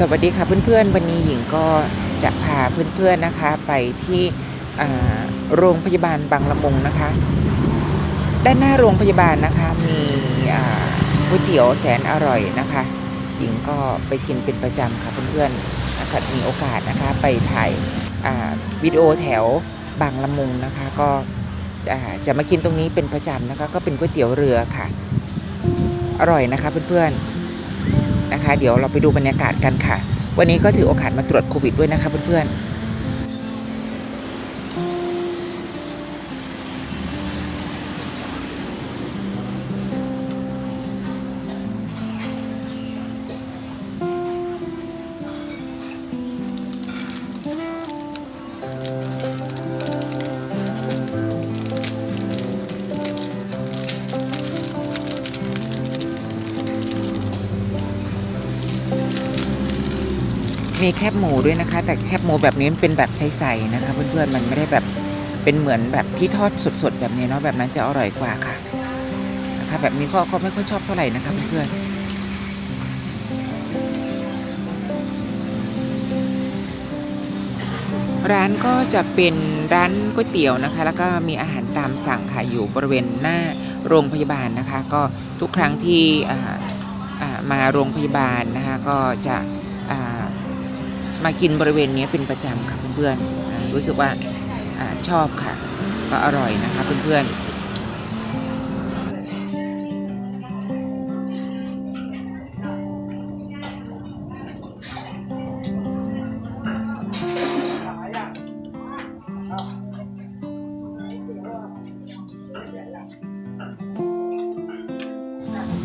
สวัสดีค่ะเพื่อนๆ วันนี้หญิงก็จะพาเพื่อนๆนะคะไปที่โรงพยาบาลบางละมุงนะคะ ด้านหน้าโรงพยาบาลนะคะมีก๋วยเตี๋ยวแสนอร่อยนะคะ หญิงก็ไปกินเป็นประจำค่ะเพื่อนๆนะคะมีโอกาสนะคะไปถ่ายวิดีโอแถวบางละมุงนะคะก็จะมากินตรงนี้เป็นประจำนะคะ ก็เป็นก๋วยเตี๋ยวเรือค่ะ อร่อยนะคะเพื่อนๆ นะคะ เดี๋ยวเราไปดูบรรยากาศกันค่ะ วันนี้ก็ถือโอกาสมาตรวจโควิดด้วยนะคะเพื่อนๆ มีแคบหมูด้วยนะคะ แต่แคบหมูแบบนี้มันเป็นแบบใสๆนะคะ เพื่อนๆมันไม่ได้แบบเป็นเหมือนแบบที่ทอดสดๆแบบนี้เนาะแบบนั้นจะอร่อยกว่าค่ะนะคะ แบบนี้ก็ก็ไม่ค่อยชอบเท่าไหร่นะคะเพื่อนๆร้านก็จะเป็นร้านก๋วยเตี๋ยวนะคะ แล้วก็มีอาหารตามสั่งค่ะอยู่บริเวณหน้าโรงพยาบาลนะคะ ก็ทุกครั้งที่มาโรงพยาบาลนะคะ ก็จะ มากินบริเวณนี้เป็นประจำค่ะเพื่อนๆรู้สึกว่าอชอบค่ะ ก็อร่อยนะคะเพื่อนๆ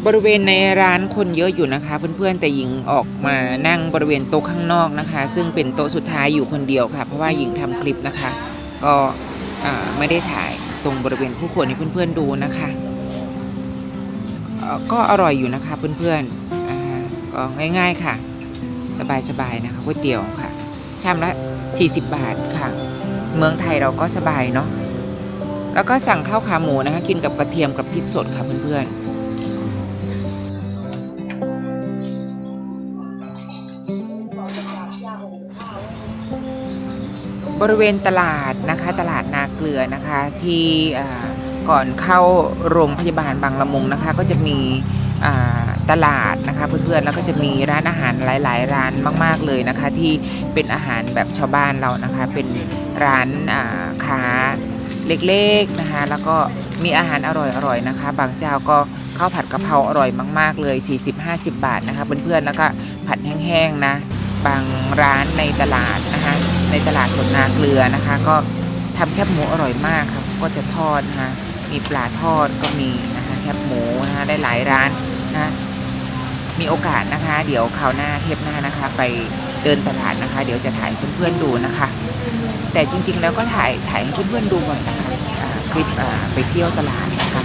บริเวณในร้านคนเยอะอยู่นะคะ เพื่อนๆแต่หญิงออกมานั่งบริเวณโต๊ะข้างนอกนะคะ ซึ่งเป็นโต๊ะสุดท้ายอยู่คนเดียวค่ะ เพราะว่าหญิงทำคลิปนะคะ ก็ไม่ได้ถ่ายตรงบริเวณผู้คนให้เพื่อนๆดูนะคะก็อร่อยอยู่นะคะเพื่อนๆก็ง่ายๆค่ะ สบายๆนะคะก๋วยเตี๋ยวค่ะชามละ 40 บาทค่ะ เมืองไทยเราก็สบายเนาะแล้วก็สั่งข้าวขาหมูนะคะ กินกับกระเทียมกับพริกสดค่ะเพื่อนๆ บริเวณตลาดนะคะตลาดนาเกลือนะคะที่ก่อนเข้าโรงพยาบาลบางละมุงนะคะ ก็จะมีตลาดนะคะเพื่อนๆแล้วก็จะมีร้านอาหารหลาย ๆ ร้านมาก ๆเลยนะคะ ที่เป็นอาหารแบบชาวบ้านเรานะคะ เป็นร้านาค้าเล็กๆนะคะแล้วก็มีอาหารอร่อยๆนะคะ บางเจ้าก็ข้าวผัดกะเพราอร่อยมาก ๆ เลย 40-50 บาทนะคะเพื่อนๆแล้วก็ผัดแห้งๆนะบางร้านในตลาดนะคะ ในตลาดสดนาเกลือนะคะ ก็ทำแคบหมูอร่อยมากค่ะก็จะทอดนะคะมีปลาทอดก็มีนะคะแคบหมูนะคะได้หลายร้านนะมีโอกาสนะคะ เดี๋ยวคราวหน้าเทปหน้านะคะ ไปเดินตลาดนะคะ เดี๋ยวจะถ่ายเพื่อนๆดูนะคะ แต่จริงๆแล้วก็ถ่ายถ่ายให้เพื่อนๆดูบ่อยนะคะคลิปไปเที่ยวตลาดนะคะ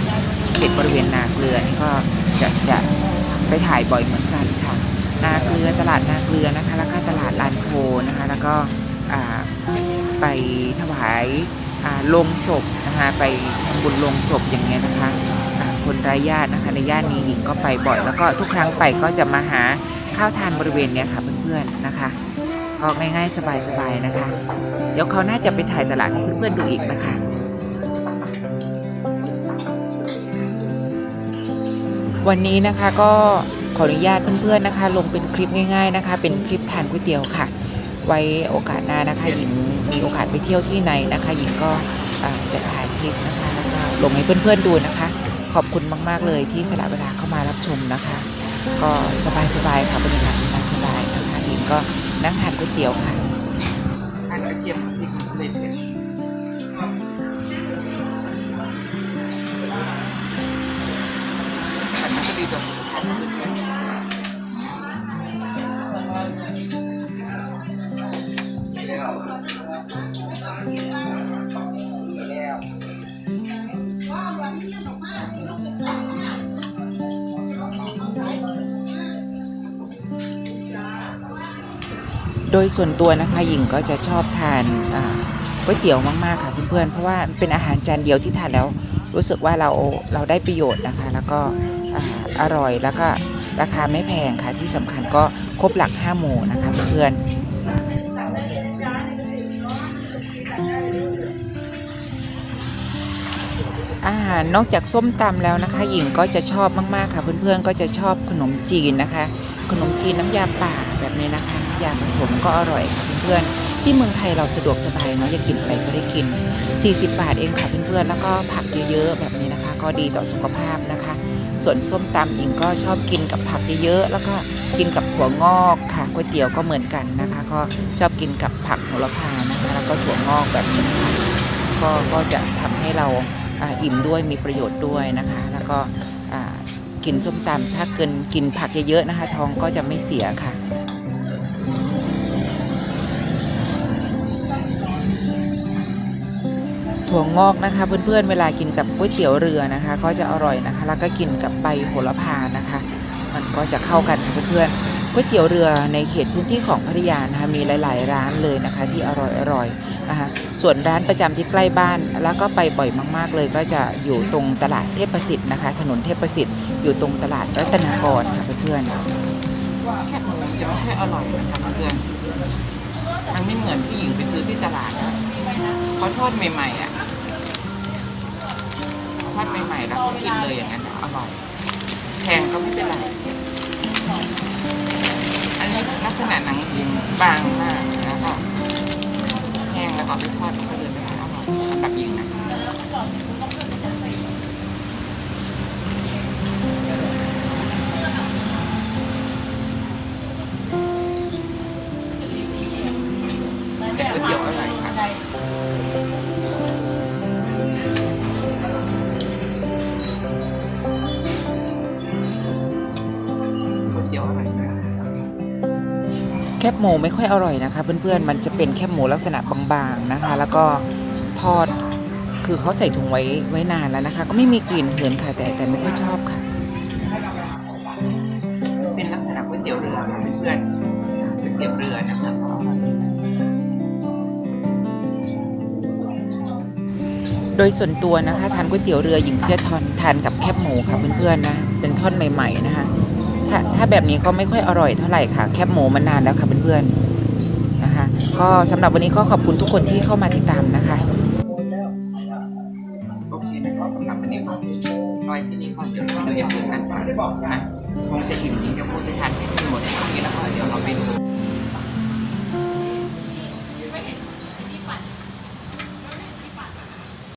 เขตบริเวณนาเกลือนี่ก็จะจะไปถ่ายบ่อยเหมือนกันค่ะ นาเกลือตลาดนาเกลือนะคะ แล้วก็ตลาดลานโพนะคะ แล้วก็ ไปถวายลงศพนะคะไปทำบุญลงศพอย่างเงี้ยนะคะคนไร้ญาตินะคะในย่านนี้หญิงก็ไปบ่อย แล้วก็ทุกครั้งไปก็จะมาหาข้าวทานบริเวณเนี้ยค่ะเพื่อนๆนะคะก็ง่ายๆสบายๆนะคะ เดี๋ยวเขาหน่าจะไปถ่ายตลาดเพื่อนๆดูอีกนะคะวันนี้นะคะก็ขออนุญาตเพื่อนๆนะคะ ลงเป็นคลิปง่าย ๆนะคะ เป็นคลิปทานก๋วยเตี๋ยวค่ะ ไว้โอกาสหน้านะคะหญิงมีโอกาสไปเที่ยวที่ไหนนะคะ หญิงก็อ่าจะถ่ายคลิปนะคะแล้วก็ลงให้เพื่อนๆดูนะคะ ขอบคุณมากๆเลยที่สละเวลาเข้ามารับชมนะคะ ก็สบายๆค่ะบรรยากาศสบายๆนะคะหญิงก็นั่งทานก๋วยเตี๋ยวค่ะทานกระเทียมพริกเล็ดเนี่ยอัน โดยส่วนตัวนะคะหญิงก็จะชอบทานก๋วยเตี๋ยวมากๆค่ะเพื่อนๆเพราะว่าเป็นอาหารจานเดียวที่ทานแล้วรู้สึกว่าเราเราได้ประโยชน์นะคะ แล้วก็อ่าอร่อยแล้วก็ราคาไม่แพงค่ะที่สำคัญก็ครบหลัก5หมู่นะคะเพื่อนๆ อาหารนอกจากส้มตำแล้วนะคะ หญิงก็จะชอบมากๆค่ะ เพื่อนๆก็จะชอบขนมจีนนะคะ ขนมจีนน้ำยาป่าแบบนี้นะคะยาผสมก็อร่อยค่ะเพื่อนๆที่เมืองไทยเราสะดวกสบายเนาะอยากกินอะไรก็ได้กิน 40 บาทเองค่ะเพื่อนๆแล้วก็ผักเยอะๆแบบนี้นะคะ ก็ดีต่อสุขภาพนะคะ ส่วนส้มตำหญิงก็ชอบกินกับผักเยอะๆแล้วก็กินกับถั่วงอกค่ะก๋วยเตี๋ยวก็เหมือนกันนะคะ ก็ชอบกินกับผักโหระพานะคะ แล้วก็ถั่วงอกแบบนี้ค่ะก็ก็จะทำให้เรา อิ่มด้วยมีประโยชน์ด้วยนะคะ แล้วก็กินส้มตำถ้าเกินกินผักเยอะๆนะคะ ท้องก็จะไม่เสียค่ะถั่วงอกนะคะ เพื่อนๆเวลากินกับก๋วยเตี๋ยวเรือนะคะ ก็จะอร่อยนะคะ แล้วก็กินกับใบโหระพานะคะ มันก็จะเข้ากันค่ะเพื่อนๆก๋วยเตี๋ยวเรือในเขตพื้นที่ของพัทยานะคะมีหลาย ๆ ร้านเลยนะคะ ที่อร่อยอร่อย นะคะส่วนร้านประจำที่ใกล้บ้าน แล้วก็ไปบ่อยมาก ๆ เลยก็จะอยู่ตรงตลาดเทพประสิทธิ์นะคะ ถนนเทพประสิทธิ์อยู่ตรงตลาดรัตนากรค่ะเพื่อนๆแค่หมูจะไม่ค่อร่อยนะคะเพื่อนมันไม่เหมือนที่หญิงไปซื้อที่ตลาดนะเขาทอดใหม่ๆอะทอดใหม่ๆแล้วก็กินเลยอย่างนั้นอร่อยแพงก็ไม่เป็นไรอันนี้ลักษณะหนังหญิงบางมาก แต่ก๋วยเตี๋ยวอร่อยค่ะก๋วยเตี๋ยวอร่อยมากแคบหมูไม่ค่อยอร่อยนะคะ เพื่อนๆ มันจะเป็นแคบหมูลักษณะบางๆนะคะ แล้วก็ทอด คือเขาใส่ถุงไว้ไว้นานแล้วนะคะ ก็ไม่มีกลิ่นเหือนค่ะแต่แต่ไม่ค่อยชอบค่ะ เป็นลักษณะก๋วยเตี๋ยวเรือค่ะเพื่อนๆก๋วยเตี๋ยวเรือนะคะก็อร่อยโดยส่วนตัวนะคะทานก๋วยเตี๋ยวเรือหญิงจะทานทานกับแคบหมูค่ะเพื่อนๆนะเป็นท่อนใหม่ๆนะคะถ้าถ้าแบบนี้ก็ไม่ค่อยอร่อยเท่าไหร่ค่ะแคบหมูมันนานแล้วค่ะเพื่อนๆนะคะ ก็สำหรับวันนี้ก็ขอบคุณทุกคนที่เข้ามาติดตามนะคะ คนะครับสำหรับวันนี้ก็ร้อยที่นี่ก่อนเดี๋ยวเราเรียกคุยกันก่อนนะคงจะอิ่มจริงจะพูดไม่ทันที่หมดทีนี้แล้วก็เดี๋ยวเราไปดู